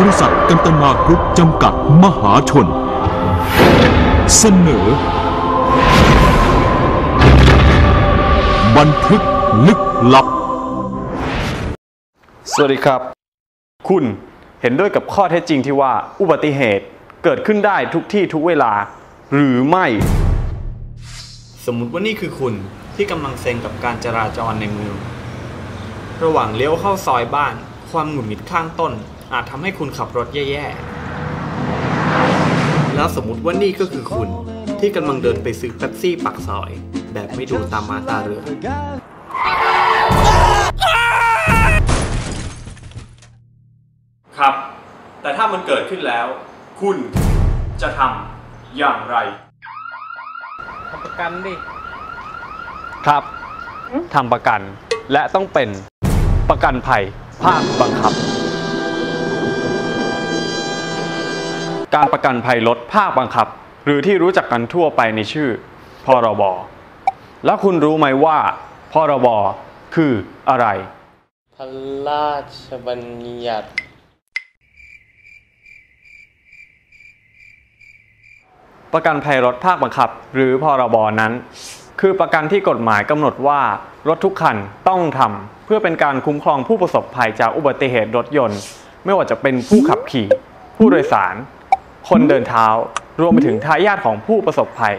บริษัทกันตนากรุ๊ปจำกัดมหาชน เสนอ บันทึกลึกลับ สวัสดีครับ คุณเห็นด้วยกับข้อเท็จจริงที่ว่าอุบัติเหตุเกิดขึ้นได้ทุกที่ทุกเวลา หรือไม่ สมมุติว่านี่คือคุณที่กำลังเซ็งกับการจราจรในเมือง ระหว่างเลี้ยวเข้าซอยบ้าน ความหงุดหงิดข้างต้น อาจทำให้คุณขับรถแย่ๆ แล้วสมมุติว่านี่ก็คือคุณที่กำลังเดินไปซื้อเป๊ปซี่ปักซอย แบบไม่ดูตามมาตาเรือ ครับ แต่ถ้ามันเกิดขึ้นแล้ว คุณจะทำอย่างไรทำประกันดิ ครับทำประกันและต้องเป็นประกันภัยภาคบังคับ การประกันภัยรถภาคบังคับ หรือที่รู้จักกันทั่วไปในชื่อ พรบ แล้วคุณรู้ไหมว่า พรบ คืออะไร พระราชบัญญัติประกันภัยรถภาคบังคับ หรือพรบนั้น คือประกันที่กฎหมายกำหนดว่ารถทุกคันต้องทำเพื่อเป็นการคุ้มครองผู้ประสบภัยจากอุบัติเหตุรถยนต์ ไม่ว่าจะเป็นผู้ขับขี่ ผู้โดยสาร คนเดินเท้า รวมไปถึงทายาทของผู้ประสบภัย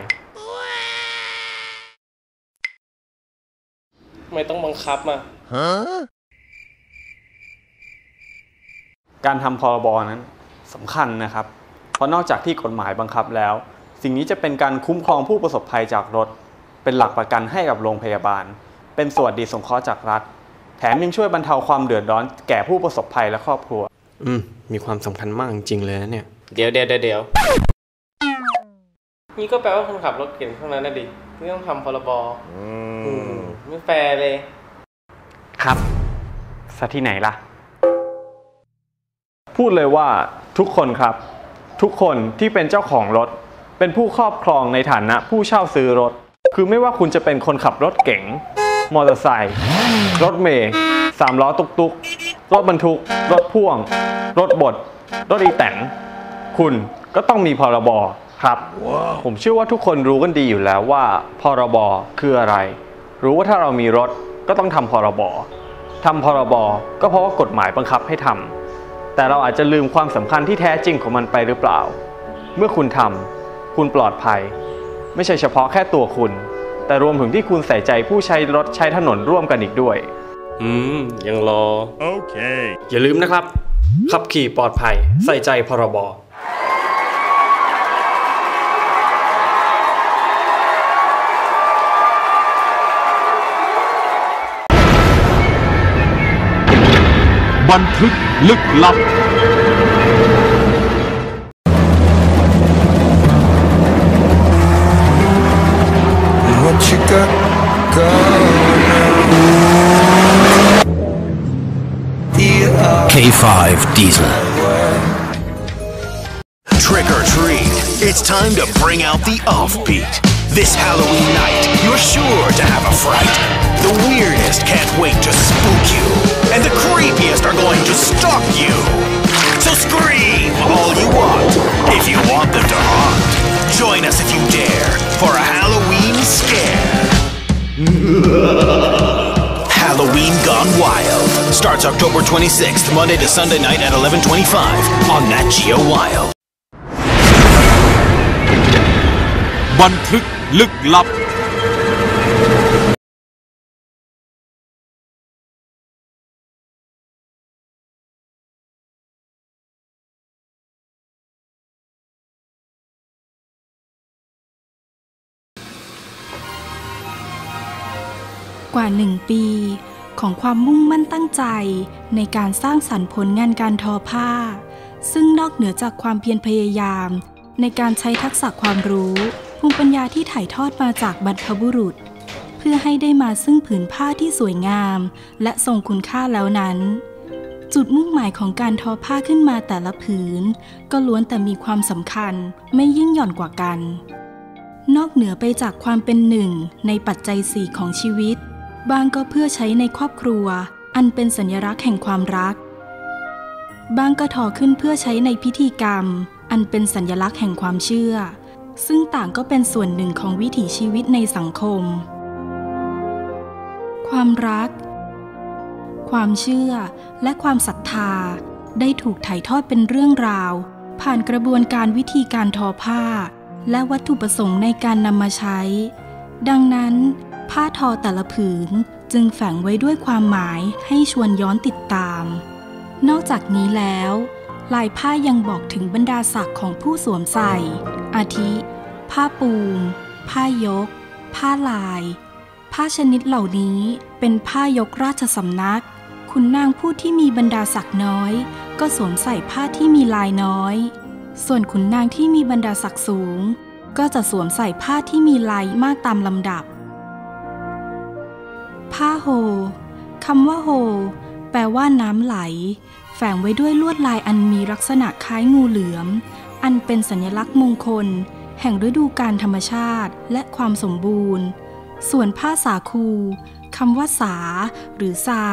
ไม่ต้องบังคับอะการทำพรบนั้นสำคัญนะครับ เพราะนอกจากที่กฎหมายบังคับแล้ว สิ่งนี้จะเป็นการคุ้มครองผู้ประสบภัยจากรถ เป็นหลักประกันให้กับโรงพยาบาล เป็นสวัสดิสงเคราะห์จากรัฐ แถมยังช่วยบรรเทาความเดือดร้อนแก่ผู้ประสบภัยและครอบครัว อืม มีความสำคัญมากจริงเลยนะเนี่ย เดี๋ยวเดี๋ยวเดี๋ยวเดี๋ยวนี่ก็แปลว่าคนขับรถเก่งเท่านั้นนะดิไม่ต้องทำพรบอืมไม่แฟร์เลย ครับซะที่ไหนล่ะ พูดเลยว่าทุกคนครับ ทุกคนที่เป็นเจ้าของรถ เป็นผู้ครอบครองในฐานะผู้เช่าซื้อรถ คือไม่ว่าคุณจะเป็นคนขับรถเก๋งมอเตอร์ไซค์รถเมย์สามล้อตุกตุกรถบรรทุก รถพ่วง รถบดรถอีแตน คุณก็ต้องมีพรบครับผมเชื่อว่าทุกคนรู้กันดีอยู่แล้วว่า พรบคืออะไร รู้ว่าถ้าเรามีรถก็ต้องทำพรบทำพรบก็เพราะว่ากฎหมายบังคับให้ทำแต่เราอาจจะลืมความสำคัญที่แท้จริงของมันไปหรือเปล่า เมื่อคุณทำคุณปลอดภัย ไม่ใช่เฉพาะแค่ตัวคุณ แต่รวมถึงที่คุณใส่ใจผู้ใช้รถใช้ถนนร่วมกันอีกด้วย อืม ยังรอ โอเค อย่าลืมนะครับ ขับขี่ปลอดภัย ใส่ใจพรบ บันทึกลึกลับ What you got going on? K5 Diesel. Trick or treat. It's time to bring out the offbeat. This Halloween night, you're sure to have a fright. The weirdest can't wait to spook you, and the creepiest are going to stalk you. So scream all you want if you want them to haunt. Join us if you dare for a Halloween scare. Halloween Gone Wild starts October 26th, Monday to Sunday night at 11:25 on Nat Geo Wild. บันทึกลึกลับกว่าหนึ่งปี ของความมุ่งมั่นตั้งใจในการสร้างสรรค์ผลงานการทอผ้า ซึ่งนอกเหนือจากความเพียรพยายามในการใช้ทักษะความรู้ ภูมิปัญญาที่ถ่ายทอดมาจากบรรพบุรุษ เพื่อให้ได้มาซึ่งผืนผ้าที่สวยงาม และทรงคุณค่าแล้วนั้น จุดมุ่งหมายของการทอผ้าขึ้นมาแต่ละผืน ก็ล้วนแต่มีความสำคัญไม่ยิ่งหย่อนกว่ากัน นอกเหนือไปจากความเป็นหนึ่งในปัจจัยสี่ของชีวิต บางก็เพื่อใช้ในครอบครัว อันเป็นสัญลักษณ์แห่งความรักบางก็ทอขึ้นเพื่อใช้ในพิธีกรรม อันเป็นสัญลักษณ์แห่งความเชื่อ ซึ่งต่างก็เป็นส่วนหนึ่งของวิถีชีวิตในสังคม ความรัก ความเชื่อและความศรัทธา ได้ถูกถ่ายทอดเป็นเรื่องราว ผ่านกระบวนการวิธีการทอผ้า และวัตถุประสงค์ในการนำมาใช้ ดังนั้น ผ้าทอแต่ละผืนจึงแฝงไว้ด้วยความหมายให้ชวนย้อนติดตาม นอกจากนี้แล้วลายผ้ายังบอกถึงบรรดาศักดิ์ของผู้สวมใส่ อาทิ ผ้าปูมผ้ายก ผ้าลาย ผ้าชนิดเหล่านี้เป็นผ้ายกราชสำนัก คุณนางผู้ที่มีบรรดาศักดิ์น้อย ก็สวมใส่ผ้าที่มีลายน้อย ส่วนขุนนางที่มีบรรดาศักดิ์สูง ก็จะสวมใส่ผ้าที่มีลายมากตามลำดับ ผ้าโฮคำว่าโฮแปลว่าน้ำไหล แฝงไว้ด้วยลวดลายอันมีลักษณะคล้ายงูเหลือม อันเป็นสัญลักษณ์มงคล แห่งฤดูการธรรมชาติและความสมบูรณ์ ส่วนผ้าสาคูคำว่าสา หรือซา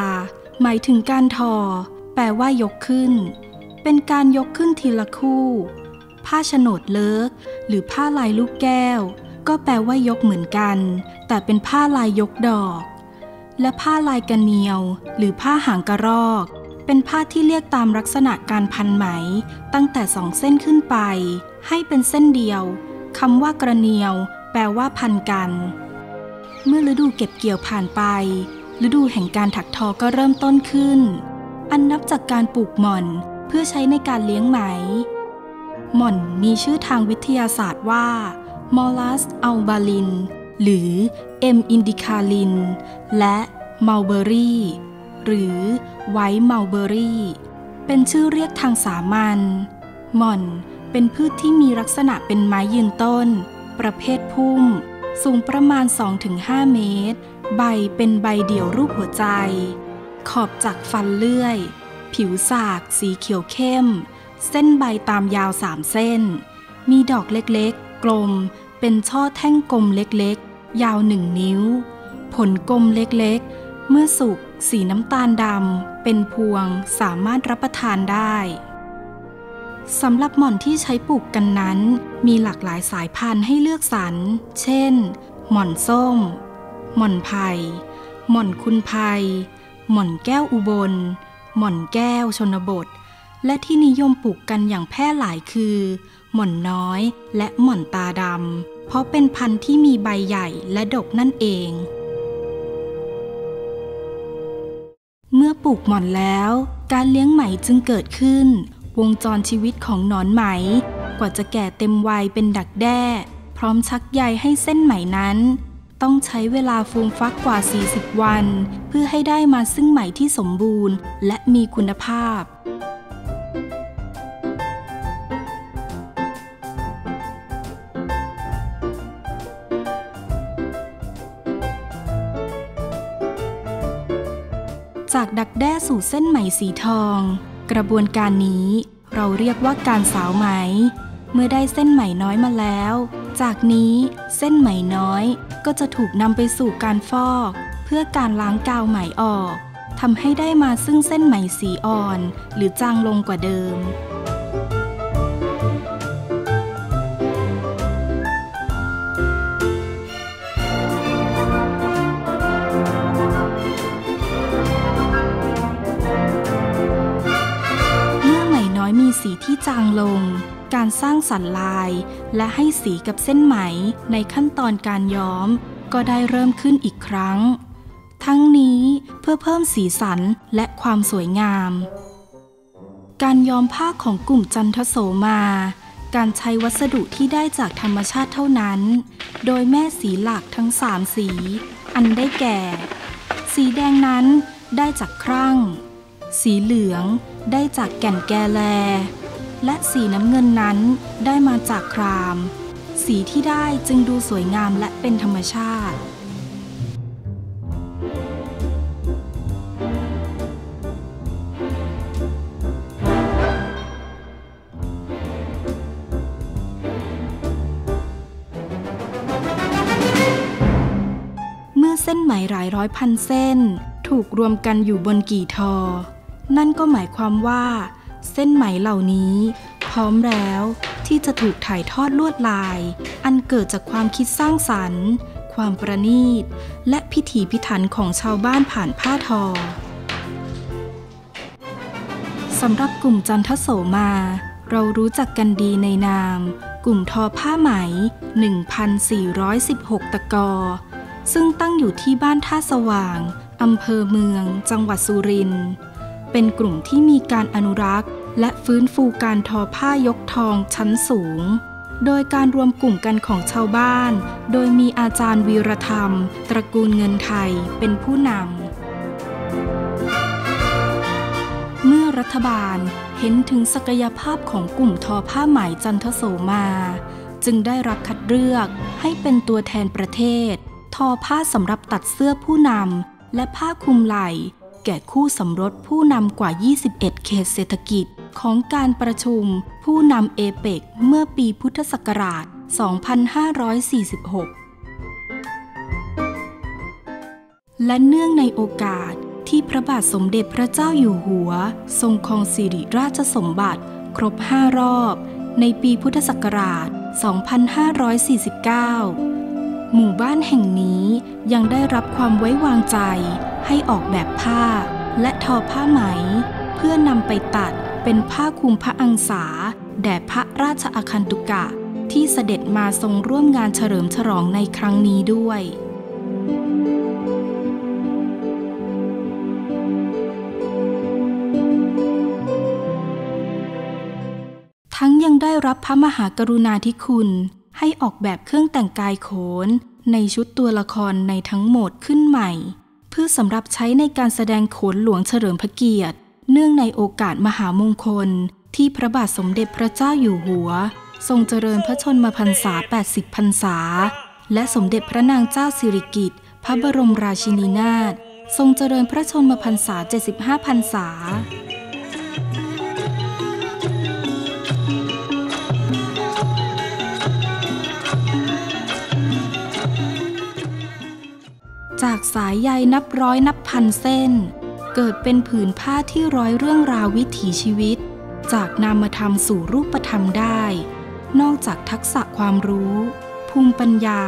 หมายถึงการทอ แปลว่ายกขึ้น เป็นการยกขึ้นทีละคู่ ผ้าโฉนดเลิก หรือผ้าลายลูกแก้ว ก็แปลว่ายกเหมือนกัน แต่เป็นผ้าลายยกดอก และผ้าลายกระเนียว หรือผ้าหางกระรอก เป็นผ้าที่เรียกตามลักษณะการพันไหม ตั้งแต่สองเส้นขึ้นไป ให้เป็นเส้นเดียว คำว่ากระเนียว แปลว่าพันกัน เมื่อฤดูเก็บเกี่ยวผ่านไป ฤดูแห่งการถักทอก็เริ่มต้นขึ้น อันนับจากการปลูกหม่อนเพื่อใช้ในการเลี้ยงไหม หม่อนมีชื่อทางวิทยาศาสตร์ว่า Mollas albalin หรือ M. indica-lin และ mulberry หรือ white mulberry เป็นชื่อเรียกทางสามัญ หม่อน เป็นพืชที่มีลักษณะเป็นไม้ยืนต้น ประเภทพุ่ม สูงประมาณ 2-5 เมตร ใบเป็นใบเดี่ยวรูปหัวใจ ขอบจากฟันเลื่อย ผิวสากสีเขียวเข้ม เส้นใบตามยาวสามเส้น มีดอกเล็กๆ กลม เป็นช่อแท่งกลมเล็กๆ ยาวหนึ่งนิ้ว ผลกลมเล็กๆ เมื่อสุกสีน้ำตาลดำเป็นพวงสามารถรับประทานได้ สำหรับหม่อนที่ใช้ปลูกกันนั้น มีหลากหลายสายพันธุ์ให้เลือกสรร เช่น หม่อนส้ม หม่อนไผ่ หม่อนคุณไพรหม่อนแก้วอุบล หม่อนแก้วชนบท และที่นิยมปลูกกันอย่างแพร่หลายคือ หม่อนน้อยและหม่อนตาดำ เพราะเป็นพันธุ์ที่มีใบใหญ่และดกนั่นเอง เมื่อปลูกหม่อนแล้ว การเลี้ยงไหมจึงเกิดขึ้น วงจรชีวิตของหนอนไหม กว่าจะแก่เต็มวัยเป็นดักแด้ พร้อมชักใยให้เส้นไหมนั้น ต้องใช้เวลาฟูมฟักกว่า 40 วัน เพื่อให้ได้มาซึ่งไหมที่สมบูรณ์ และมีคุณภาพจากดักแด้สู่เส้นไหมสีทอง กระบวนการนี้เราเรียกว่าการสาวไหม เมื่อได้เส้นไหมน้อยมาแล้ว จากนี้เส้นไหมน้อยก็จะถูกนำไปสู่การฟอก เพื่อการล้างกาวไหมออกทำให้ได้มาซึ่งเส้นไหมสีอ่อน หรือจางลงกว่าเดิม สีที่จางลง การสร้างสันลาย และให้สีกับเส้นไหมในขั้นตอนการย้อม ก็ได้เริ่มขึ้นอีกครั้ง ทั้งนี้เพื่อเพิ่มสีสันและความสวยงาม การย้อมผ้าของกลุ่มจันทโสมา การใช้วัสดุที่ได้จากธรรมชาติเท่านั้น โดยแม่สีหลักทั้งสามสี อันได้แก่ สีแดงนั้นได้จากครั่ง สีเหลือง ได้จากแก่นแกแล และสีน้ำเงินนั้นได้มาจากคราม สีที่ได้จึงดูสวยงามและเป็นธรรมชาติเมื่อเส้นไหมหลายร้อยพันเส้น ถูกรวมกันอยู่บนกี่ทอ นั่นก็หมายความว่า เส้นไหมเหล่านี้ พร้อมแล้วที่จะถูกถ่ายทอดลวดลาย อันเกิดจากความคิดสร้างสรรค์ ความประณีต และพิถีพิถันของชาวบ้านผ่านผ้าทอสำหรับกลุ่มจันทโสมา เรารู้จักกันดีในนาม กลุ่มทอผ้าไหม 1,416 ตะกอ ซึ่งตั้งอยู่ที่บ้านท่าสว่างอำเภอเมือง จังหวัดสุรินทร์ เป็นกลุ่มที่มีการอนุรักษ์ และฟื้นฟูการทอผ้ายกทองชั้นสูง โดยการรวมกลุ่มกันของชาวบ้าน โดยมีอาจารย์วีรธรรม ตระกูลเงินไทยเป็นผู้นำ เมื่อรัฐบาลเห็นถึงศักยภาพของกลุ่มทอผ้าไหมจันทโสมา จึงได้รับคัดเลือกให้เป็นตัวแทนประเทศ ทอผ้าสำหรับตัดเสื้อผู้นำและผ้าคลุมไหล่ แก่คู่สมรสผู้นำกว่า 21 เขตเศรษฐกิจของการประชุม ผู้นำเอเปกเมื่อปีพุทธศักราช 2546และเนื่องในโอกาสที่พระบาทสมเด็จพระเจ้าอยู่หัว ทรงครองสิริราชสมบัติ ครบ5รอบ ในปีพุทธศักราช 2549 หมู่บ้านแห่งนี้ยังได้รับความไว้วางใจ ให้ออกแบบผ้า และทอผ้าไหม เพื่อนำไปตัดเป็นผ้าคลุมพระอังสา แด่พระราชอาคันตุกะ ที่เสด็จมาทรงร่วมงานเฉลิมฉลองในครั้งนี้ด้วยทั้งยังได้รับพระมหากรุณาธิคุณ ให้ออกแบบเครื่องแต่งกายโขน ในชุดตัวละครในทั้งหมดขึ้นใหม่ เพื่อสำหรับใช้ในการแสดงโขนหลวงเฉลิมพระเกียรติ เนื่องในโอกาสมหามงคล ที่พระบาทสมเด็จพระเจ้าอยู่หัว ทรงเจริญพระชนมพรรษา 80 พรรษา และสมเด็จพระนางเจ้าสิริกิติ์พระบรมราชินีนาถทรงเจริญพระชนมพรรษา 75 พรรษา จากสายใยนับร้อยนับพันเส้น เกิดเป็นผืนผ้าที่ร้อยเรื่องราววิถีชีวิต จากนามธรรมสู่รูปธรรมได้ นอกจากทักษะความรู้ ภูมิปัญญา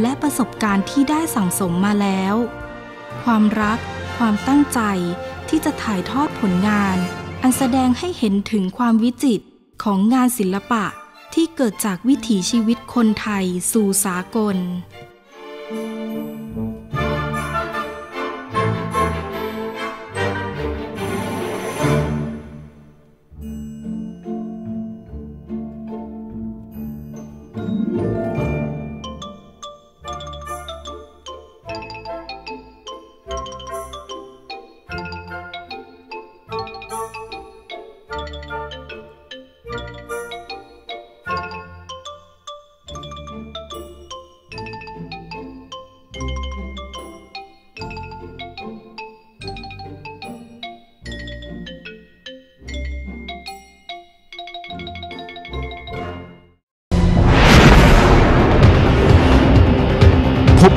และประสบการณ์ที่ได้สั่งสมมาแล้ว ความรัก ความตั้งใจที่จะถ่ายทอดผลงาน อันแสดงให้เห็นถึงความวิจิตรของงานศิลปะที่เกิดจากวิถีชีวิตคนไทยสู่สากล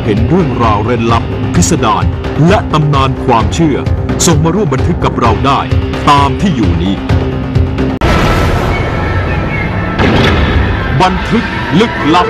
เห็นเรื่องราวเร้นลับ พิสดารและตำนานความเชื่อ ส่งมาร่วมบันทึกกับเราได้ ตามที่อยู่นี้ บันทึกลึกลับ